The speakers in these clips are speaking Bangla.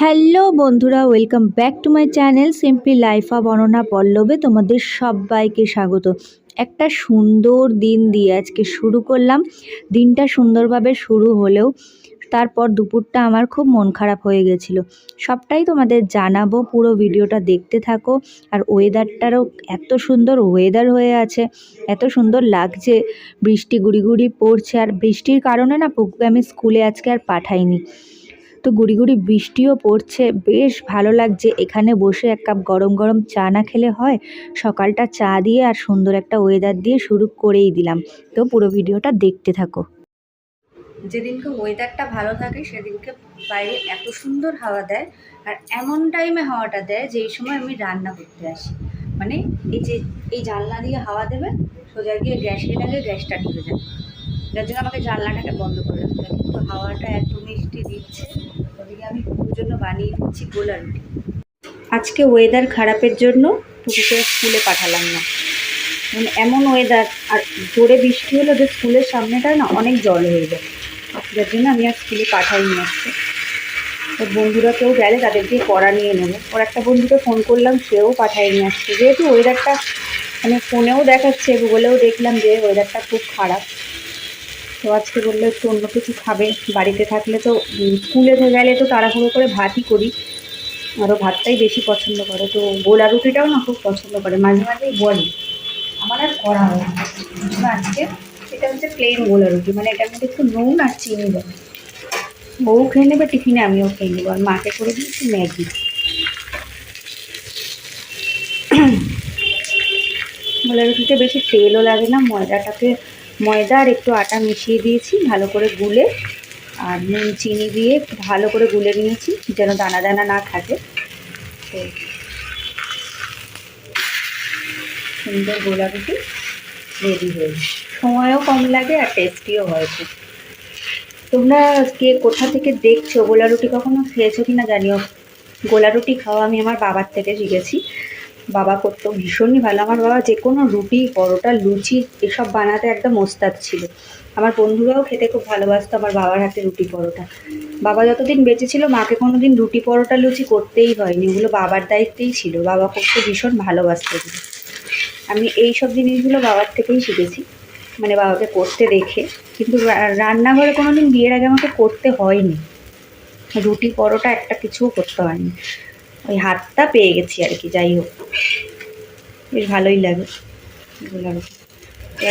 হ্যালো বন্ধুরা, welcome back to my channel simply life অননা পল্লবে। তোমাদের সবাইকে স্বাগত। একটা সুন্দর দিন দিয়ে আজকে শুরু করলাম। দিনটা সুন্দরভাবে শুরু হলেও তারপর দুপুরটা আমার খুব মন খারাপ হয়ে গেছিল। সবটাই তোমাদের জানাব, পুরো ভিডিওটা দেখতে থাকো। আর ওয়েদারটারও এত সুন্দর ওয়েদার হয়ে আছে, এত সুন্দর লাগছে। বৃষ্টি গুড়ি গুড়ি পড়ছে, আর বৃষ্টির কারণে না পুকুকে আমি স্কুলে আজকে আর পাঠাইনি। তো গুড়ি গুড়ি বৃষ্টিও পড়ছে। বেশ ভালো লাগছে। এখানে বসে এক কাপ গরম গরম চা না খেলে হয়? সকালটা চা দিয়ে আর সুন্দর একটা ওয়েদার দিয়ে শুরু করেই দিলাম। তো পুরো ভিডিওটা দেখতে থাকো। যেদিনকে ওয়েদারটা ভালো থাকে, সেদিনকে বাইরে এত সুন্দর হাওয়া দেয় আর এমন টাইমে হাওয়াটা দেয় যেই সময় আমি রান্না করতে আসি। মানে এই যে, এই জানলা দিয়ে হাওয়া দেবে, সোজা গিয়ে গ্যাসে লাগে গ্যাসটা ঢুকে যায়। যার জন্য আমাকে জানলাটাকে বন্ধ করে রাখতে হবে কিন্তু হাওয়াটা এত মিষ্টি দিচ্ছে। ওদিকে আমি পুকুর জন্য বানিয়ে দিচ্ছি গোলা রুটি। আজকে ওয়েদার খারাপের জন্য পুকুরকে স্কুলে পাঠালাম না। মানে এমন ওয়েদার আর জোরে বৃষ্টি হলে যে স্কুলের সামনেটা না অনেক জল হয়ে যায়। যার জন্য আমি আর স্কুলে পাঠাইনি আজকে। ওর বন্ধুরা কেউ গেলে তাদেরকে পড়া নিয়ে নেব। ওর একটা বন্ধুকে ফোন করলাম, সেও পাঠায়নি আজকে। যেহেতু ওয়েদারটা মানে ফোনেও দেখাচ্ছে গুগলেও দেখলাম যে ওয়েদারটা খুব খারাপ। তো আজকে বলল একটু অন্য কিছু খাবে, বাড়িতে থাকলে তো স্কুলে গেলে তো তাড়াহুড়ো করে ভাতই করি। আরও ভাতটাই বেশি পছন্দ করে, তো গোলা রুটিটাও না খুব পছন্দ করে, মাঝে মাঝেই বলে। আমার আর করা হয় না। আজকে এটা হচ্ছে প্লেন গোলা রুটি মানে এটার মধ্যে একটু নুন আর চিনি দেবে। বউ খেয়ে নেবে, টিফিনে আমিও খেয়ে নেব, আর মাকে করে একটু ম্যাগি। গোলা রুটিতে বেশি তেলও লাগে না ময়দাটাকে ময়দা আর একটু আটা মিশিয়ে দিয়েছি, ভালো করে গুলে। আর নুন, চিনি দিয়ে ভালো করে গুলে নিয়েছি, যেন দানা দানা না থাকে। তো সুন্দর গোলা রুটি রেডি হয়ে যায়। সময়ও কম লাগে আর টেস্টিও হয় খুব। তোমরা কে কোথা থেকে দেখছ? গোলা রুটি কখনো খেয়েছো কি না জানিও? গোলা রুটি খাওয়া আমি আমার বাবার থেকে শিখেছি। বাবা করতো ভীষণই ভালো। আমার বাবা যে কোনো রুটি, পরোটা, লুচি এসব বানাতে একদম ওস্তাদ ছিল। আমার বন্ধুরাও খেতে খুব ভালোবাসতো আমার বাবার হাতে রুটি, পরোটা। বাবা যতদিন বেঁচে ছিল, মাকে কোনো দিন রুটি, পরোটা, লুচি করতেই হয়নি। ওগুলো বাবার দায়িত্বেই ছিল। বাবা করতে ভীষণ ভালোবাসতো আমি এই সব জিনিসগুলো বাবার থেকেই শিখেছি। মানে বাবাকে করতে দেখে। কিন্তু রান্নাঘরে কোনো দিন বিয়ের আগে আমাকে করতে হয়নি। রুটি, পরোটা একটা কিছুও করতে হয়নি। ওই হাতটা পেয়ে গেছি আর কি, যাই হোক। বেশ ভালোই লাগে।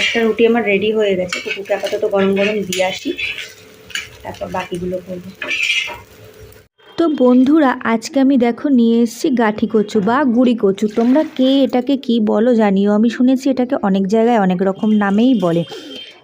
একটা রুটি আমার রেডি হয়ে গেছে। কুকুরকে আপাতত গরম গরম দিয়ে আসি। তারপর বাকিগুলো করব। তো বন্ধুরা, আজকে আমি দেখো নিয়ে এসেছি গাঠি কচু বা গুড়ি কচু। তোমরা কে এটাকে কি বলো জানিও? আমি শুনেছি এটাকে অনেক জায়গায় অনেক রকম নামেই বলে।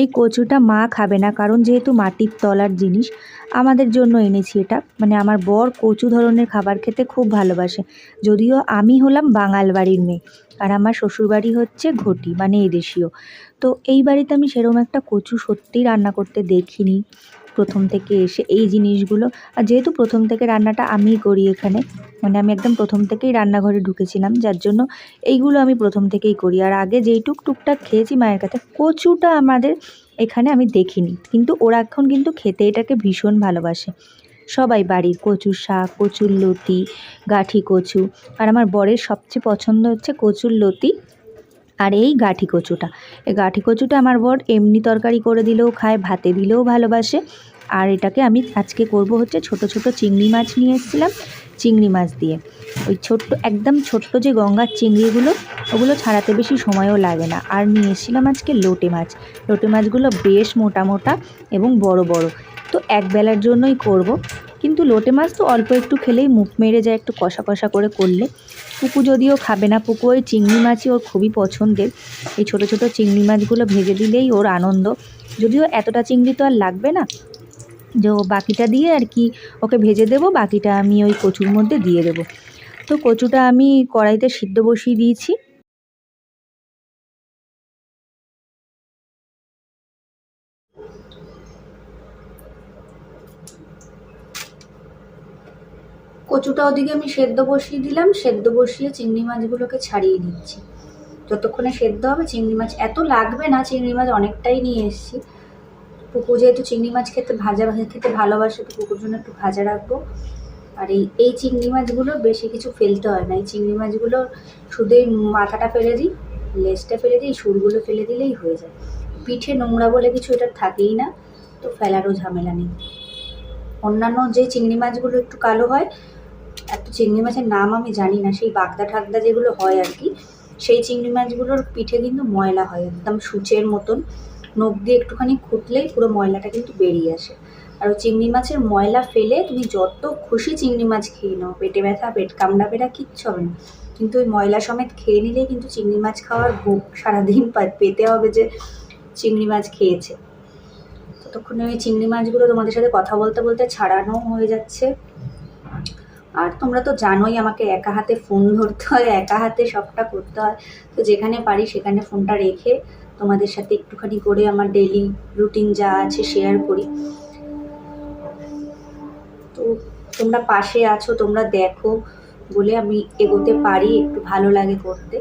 এই কচুটা মা খাবে না, কারণ যেহেতু মাটির তলার জিনিস, আমাদের জন্য এনেছি এটা। মানে আমার বর কচু ধরনের খাবার খেতে খুব ভালোবাসে। যদিও আমি হলাম বাঙাল বাড়ির মেয়ে, আর আমার শ্বশুরবাড়ি হচ্ছে ঘটি মানে এদেশীয়। তো এই বাড়িতে আমি সেরকম একটা কচু সত্যিই রান্না করতে দেখিনি। প্রথম থেকে এসে এই জিনিসগুলো, আর যেহেতু প্রথম থেকে রান্নাটা আমিই করি এখানে মানে আমি একদম প্রথম থেকেই রান্নাঘরে ঢুকেছিলাম, যার জন্য এইগুলো আমি প্রথম থেকেই করি। আর আগে যেইটুক টুকটাক খেয়েছি মায়ের কাছে, কচুটা আমাদের এখানে আমি দেখিনি। কিন্তু ওরা এখন কিন্তু খেতে এটাকে ভীষণ ভালোবাসে। সবাই বাড়ির কচুর শাক, কচুর লতি, গাঠি কচু। আর আমার বরের সবচেয়ে পছন্দ হচ্ছে কচুর লতি আর এই গাঠি কচুটা। এই গাঠি কচুটা আমার বর এমনি তরকারি করে দিলেও খায়, ভাতে দিলেও ভালোবাসে। আর এটাকে আমি আজকে করব হচ্ছে ছোট ছোট চিংড়ি মাছ নিয়ে এসেছিলাম, চিংড়ি মাছ দিয়ে। ওই ছোট্ট, একদম ছোট্ট যে গঙ্গার চিংড়িগুলো, ওগুলো ছাড়াতে বেশি সময়ও লাগে না। আর নিয়ে এসেছিলাম আজকে লোটে মাছ। লোটে মাছগুলো বেশ মোটা মোটা এবং বড় বড়। তো এক বেলার জন্যই করব। কিন্তু লোটে মাছ তো অল্প একটু খেলেই মুখ মেরে যায়, একটু কষা কষা করে করলে। পুকু যদিও খাবে না, পুকু ওই চিংড়ি মাছই ওর খুবই পছন্দের। এই ছোট ছোট চিংড়ি মাছগুলো ভেজে দিলেই ওর আনন্দ। যদিও এতটা চিংড়ি তো আর লাগবে না যে বাকিটা দিয়ে আর কি ওকে ভেজে দেবো, বাকিটা আমি ওই কচুর মধ্যে দিয়ে দেবো। তো কচুটা আমি কড়াইতে সিদ্ধ বসিয়ে দিয়েছি। কচুটা ওদিকে আমি সেদ্ধ বসিয়ে দিলাম, সেদ্ধ বসিয়ে চিংড়ি মাছগুলোকে ছাড়িয়ে দিচ্ছি। যতক্ষণে সেদ্ধ হবে, চিংড়ি মাছ এত লাগবে না, চিংড়ি মাছ অনেকটাই নিয়ে এসেছি। পুকু যেহেতু চিংড়ি মাছ খেতে ভাজা ভাজা খেতে ভালোবাসে, তো পুকুর জন্য একটু ভাজা রাখব। আর এই এই চিংড়ি মাছগুলো বেশি কিছু ফেলতে হয় না। এই চিংড়ি মাছগুলো শুধু এই মাথাটা ফেলে দিই, লেজটা ফেলে দিই সুরগুলো ফেলে দিলেই হয়ে যায়। পিঠে নোংরা বলে কিছু এটা থাকেই না, তো ফেলারও ঝামেলা নেই। অন্যান্য যে চিংড়ি মাছগুলো একটু কালো হয়, এত চিংড়ি মাছের নাম আমি জানি না, সেই বাগদা ঠাকদা যেগুলো হয় আর কি, সেই চিংড়ি মাছগুলোর পিঠে কিন্তু ময়লা হয়, একদম সূচের মতন। নখ দিয়ে একটুখানি খুঁটলেই পুরো ময়লাটা কিন্তু বেরিয়ে আসে। আর চিংড়ি মাছের ময়লা ফেলে তুমি যত খুশি চিংড়ি মাছ খেয়ে নাও। পেটে ব্যথা, পেট কামড়াবে কিচ্ছু হবে না। কিন্তু ওই ময়লা সমেত খেয়ে নিলেই কিন্তু চিংড়ি মাছ খাওয়ার ভোগ সারাদিন পেতে হবে যে চিংড়ি মাছ খেয়েছে। ততক্ষণে ওই চিংড়ি মাছগুলো তোমাদের সাথে কথা বলতে বলতে ছাড়ানো হয়ে যাচ্ছে। আর তোমরা তো জানোই আমাকে একা হাতে ফোন ধরতে হয়, একা হাতে সবটা করতে হয়। তো যেখানে পারি সেখানে ফোনটা রেখে তোমাদের সাথে একটুখানি করে আমার ডেলি রুটিন যা আছে শেয়ার করি। তো তোমরা পাশে আছো, তোমরা দেখো বলে আমি এগোতে পারি, একটু ভালো লাগে করতে।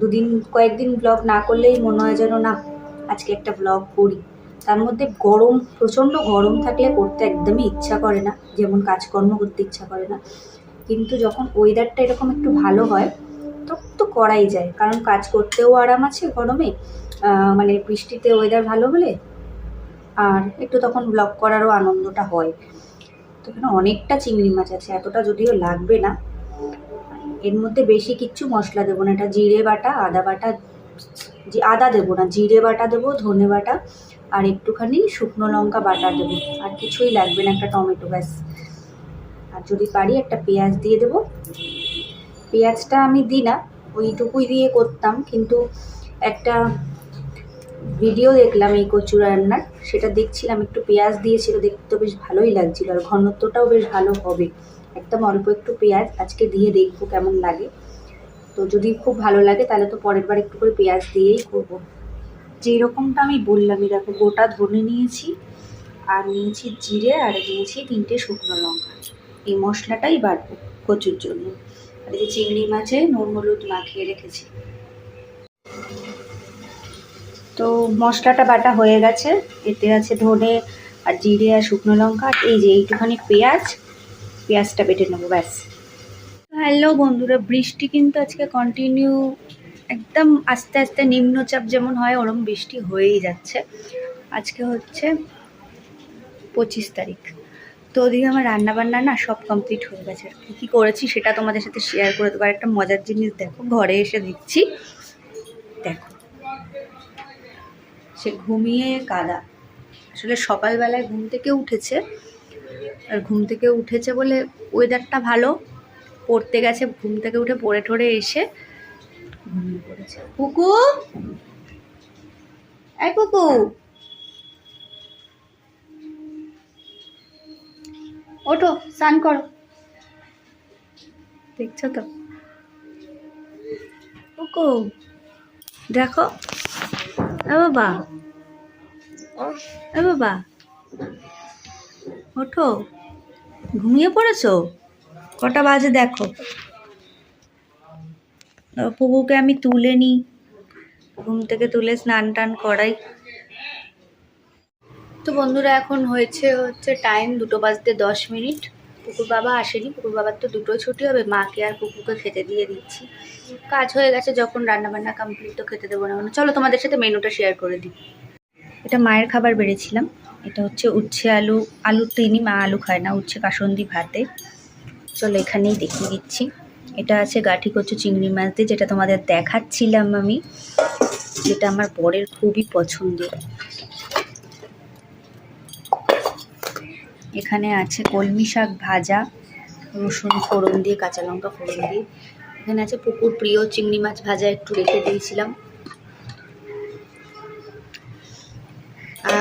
দুদিন, কয়েকদিন ব্লগ না করলেই মনে হয় যেন না, আজকে একটা ব্লগ করি। তার মধ্যে গরম, প্রচণ্ড গরম থাকলে করতে একদমই ইচ্ছা করে না, যেমন কাজকর্ম করতে ইচ্ছা করে না। কিন্তু যখন ওয়েদারটা এরকম একটু ভালো হয় করাই যায়। কারণ কাজ করতেও আরাম আছে গরমে মানে বৃষ্টিতে ওয়েদার ভালো হলে আর একটু তখন ব্লগ করারও আনন্দটা হয়। তো এখানে অনেকটা চিংড়ি মাছ আছে, এতটা যদিও লাগবে না। এর মধ্যে বেশি কিচ্ছু মশলা দেবো না, এটা জিরে বাটা, আদা বাটা, যে আদা দেবো না, জিরে বাটা দেবো, ধনে বাটা, আর একটুখানি শুকনো লঙ্কা বাটা দেবো। আর কিছুই লাগবে না, একটা টমেটো ব্যাস। আর যদি পারি একটা পেঁয়াজ দিয়ে দেবো। পেঁয়াজটা আমি দিই না ওইটুকুই দিয়ে করতাম, কিন্তু একটা ভিডিও দেখলাম এই কচু রান্নার, সেটা দেখছিলাম, একটু পেঁয়াজ দিয়েছিল, দেখতে তো বেশ ভালোই লাগছিল, আর ঘনত্বটাও বেশ ভালো হবে। একদম অল্প একটু পেঁয়াজ, আজকে দিয়ে দেখব কেমন লাগে। তো যদি খুব ভালো লাগে, তাহলে তো পরের বার একটু করে পেঁয়াজ দিয়েই করব। যেই রকমটা আমি বললামই দেখো, গোটা ধনে নিয়েছি, আর নিয়েছি জিরে, আর নিয়েছি তিনটে শুকনো লঙ্কা। এই মশলাটাই বাড়বো কচুর জন্য। আর চিংড়ি মাছে নুন হলুদ মাখিয়ে রেখেছি। তো মশলাটা বাটা হয়ে গেছে, এতে আছে ধনে আর জিরে আর শুকনো লঙ্কা এই যে এইটুখানি পেঁয়াজ, পেঁয়াজটা বেটে নেব, ব্যাস। হ্যালো বন্ধুরা, বৃষ্টি কিন্তু আজকে কন্টিনিউ একদম আস্তে আস্তে নিম্নচাপ যেমন হয়, ওরম বৃষ্টি হয়েই যাচ্ছে। আজকে হচ্ছে পঁচিশ তারিখ। তো ওদিকে আমার রান্না বান্না না সব কমপ্লিট হয়ে গেছে। কী কী করেছি সেটা তোমাদের সাথে শেয়ার করে দেবো। একটা মজার জিনিস দেখো, ঘরে এসে দিচ্ছি দেখো, সে ঘুমিয়ে কাদা। আসলে সকালবেলায় ঘুম থেকে উঠেছে। আর ঘুম থেকে উঠেছে বলে ওয়েদারটা ভালো। পড়তে গেছে, ঘুম থেকে উঠে পড়ে ঠরে এসে ঘুমিয়ে পড়েছে। পুকু এই পুকু ওঠো স্নান করো। দেখছ তো? পুকু দেখো। এ বাবা এ বাবা ওঠো। ঘুমিয়ে পড়েছো? কটা বাজে দেখো। পুকুকে আমি তুলে নিই। ঘুম থেকে তুলে স্নান টান করাই। তো বন্ধুরা, এখন হয়েছে হচ্ছে টাইম দুটো বাজতে দশ মিনিট। পুকুর বাবা আসেনি, পুকুর বাবার তো দুটোই ছুটি হবে, মাকে আর পুকুকে খেতে দিয়ে দিচ্ছি। কাজ হয়ে গেছে, যখন রান্নাবান্না কমপ্লিট তো খেতে দেবো না চলো তোমাদের সাথে মেনুটা শেয়ার করে দিই। এটা মায়ের খাবার বেড়েছিলাম। এটা হচ্ছে উচ্ছে আলু আলু তিনি মা আলু খায় না, উচ্ছে কাসন্দি ভাতে। চলো এখানেই দেখিয়ে দিচ্ছি। এটা আছে গাঠি কচু চিংড়ি মাছ দিয়ে, যেটা তোমাদের দেখাচ্ছিলাম আমি। যেটা আমার বরের খুবই পছন্দের। এখানে আছে কলমি শাক ভাজা, রসুন ফোড়ন দিয়ে, কাঁচা লঙ্কা ফোড়ন দিয়ে। এখানে আছে পুকুর প্রিয়, চিংড়ি মাছ ভাজা একটু রেখে দিয়েছিলাম।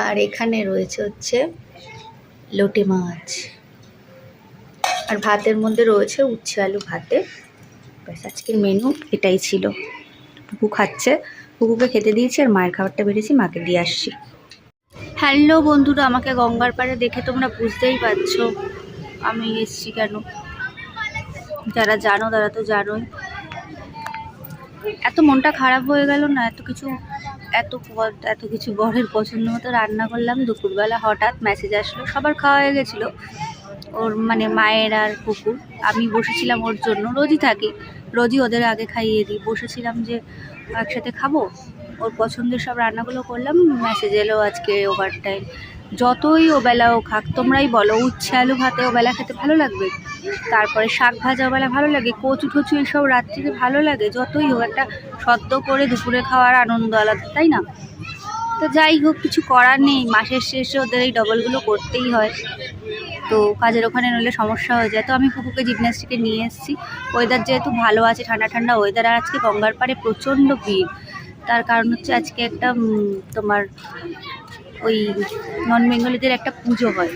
আর এখানে রয়েছে হচ্ছে লোটে মাছ। আর ভাতের মধ্যে রয়েছে উচ্ছে আলু ভাতে। ব্যাস, আজকের মেনু এটাই ছিল। পুকু খাচ্ছে, পুকুকে খেতে দিয়েছি আর মায়ের খাবারটা বেরিয়েছি মাকে দিয়ে আসছি। হ্যালো বন্ধুরা, আমাকে গঙ্গার পাড়ে দেখে তোমরা বুঝতেই পারছ আমি এসছি কেন। যারা জানো তারা তো জানোই। এত মনটা খারাপ হয়ে গেল না, এত কিছু, এত এত কিছু বরের পছন্দ মতো রান্না করলাম। দুপুরবেলা হঠাৎ মেসেজ আসলো, সবার খাওয়া হয়ে গেছিল। ওর মানে মায়ের আর কুকুর। আমি বসেছিলাম ওর জন্য, রোজই থাকি। রোজই ওদের আগে খাইয়ে দিই। বসেছিলাম যে একসাথে খাব ওর পছন্দের সব রান্নাগুলো করলাম মেসেজ এলো আজকে ওভার টাইম যতই ওবেলা ও খাক, তোমরাই বলো, উচ্ছে আলু ভাতে ওবেলা খেতে ভালো লাগবে? তারপরে শাক ভাজা ওবেলা ভালো লাগে, কচু টচু এসব রাত্রিতে ভালো লাগে, যতই হোক একটা সদ্য করে দুপুরে খাওয়ার আনন্দ আলাদা, তাই না? তো যাই হোক, কিছু করার নেই, মাসের শেষে ওদের এই ডবলগুলো করতেই হয়। তো কাজের ওখানে নইলে সমস্যা হয়ে যায়। তো আমি কুকুরকে জিমন্যাস্টিকে নিয়ে এসেছি। ওয়েদার যেহেতু ভালো আছে ঠান্ডা ঠান্ডা ওয়েদার আর আজকে গঙ্গার পাড়ে প্রচণ্ড ভিড়। তার কারণ হচ্ছে আজকে একটা তোমার ওই নন বেঙ্গলিদের একটা পুজো হয়।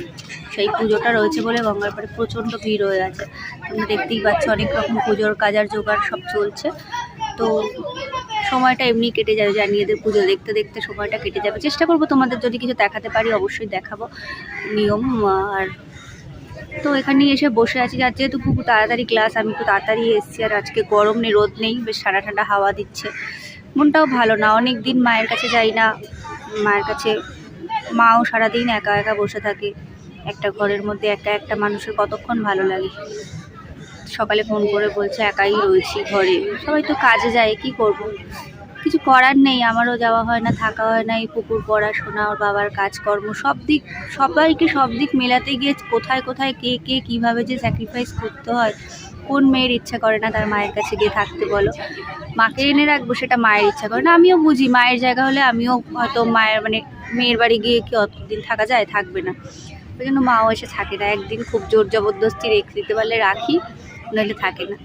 সেই পুজোটা রয়েছে বলে গঙ্গার পাড়ে প্রচণ্ড ভিড় হয়ে আছে। তোমরা দেখতেই পাচ্ছ অনেক রকম পুজোর কাজার জোগাড় সব চলছে। তো সময়টা এমনি কেটে যাবে জানি এদের পুজো দেখতে দেখতে সময়টা কেটে যাবে। চেষ্টা করব তোমাদের যদি কিছু দেখাতে পারি, অবশ্যই দেখাবো নিয়ম, আর তো এখানে এসে বসে আছি। আর যেহেতু খুব তাড়াতাড়ি ক্লাস, আমি একটু তাড়াতাড়ি এসেছি, আর আজকে গরম নেই, রোদ নেই, বেশ ঠান্ডা ঠান্ডা হাওয়া দিচ্ছে। মনটাও ভালো না। অনেক দিন মায়ের কাছে যাই না। মায়ের কাছে মাও সারাদিন একা একা বসে থাকে। একটা ঘরের মধ্যে একা একটা মানুষের কতক্ষণ ভালো লাগে? সকালে ফোন করে বলছে, একাই রয়েছি ঘরে। সবাই তো কাজে যায়, কি করব। কিছু করার নেই। আমারও যাওয়া হয় না, থাকা হয় না। এই পুকুর পড়াশোনা ওর বাবার কাজকর্ম সব দিক, সবাইকে সব দিক মেলাতে গিয়ে কোথায় কোথায় কে কে কীভাবে যে স্যাক্রিফাইস করতে হয় কোন মেয়ের ইচ্ছা করে না তার মায়ের কাছে গিয়ে থাকতে বলো? মাকে এনে রাখব, সেটা মায়ের ইচ্ছা করে না। আমিও বুঝি, মায়ের জায়গা হলে আমিও হয়তো মায়ের মানে মেয়ের বাড়ি গিয়ে কি অতদিন থাকা যায়? থাকবে না। ওই জন্য মাও এসে থাকে না। একদিন খুব জোর জবরদস্তি রেখে দিতে পারলে রাখি, নইলে থাকে না।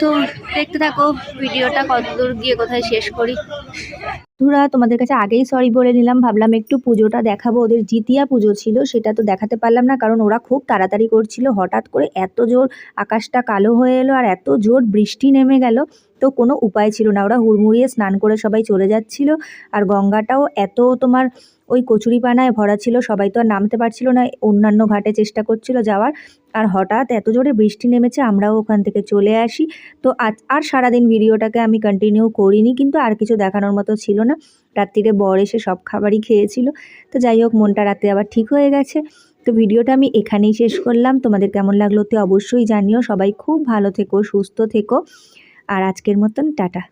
তো দেখতে থাকো, ভিডিওটা কতদূর গিয়ে কোথায় শেষ করি। বন্ধুরা, তোমাদের কাছে আগেই সরি বলে নিলাম, ভাবলাম একটু পুজোটা দেখাবো। ওদের জিতিয়া পুজো ছিল, সেটা তো দেখাতে পারলাম না, কারণ ওরা খুব তাড়াতাড়ি করছিল। হঠাৎ করে এত জোর আকাশটা কালো হয়ে এলো আর এত জোর বৃষ্টি নেমে গেল, তো কোনো উপায় ছিল না। ওরা হুড়মুড়িয়ে স্নান করে সবাই চলে যাচ্ছিল, আর গঙ্গাটাও এত তোমার ওই কচুরিপানায় ভরা ছিল, সবাই তো আর নামতে পারছিল না, অন্যান্য ঘাটে চেষ্টা করছিল যাওয়ার। আর হঠাৎ এত জোরে বৃষ্টি নেমেছে, আমরাও ওখান থেকে চলে আসি। তো আজ আর সারাদিন ভিডিওটাকে আমি কন্টিনিউ করিনি, কিন্তু আর কিছু দেখানোর মতো ছিল না। রাত্রিরে বর এসে সব খাবারই খেয়েছিল। তো যাই হোক, মনটা রাতে আবার ঠিক হয়ে গেছে। তো ভিডিওটা আমি এখানেই শেষ করলাম। তোমাদের কেমন লাগল তে অবশ্যই জানিও। সবাই খুব ভালো থেকো, সুস্থ থেকো। আর আজকের মতন, টাটা।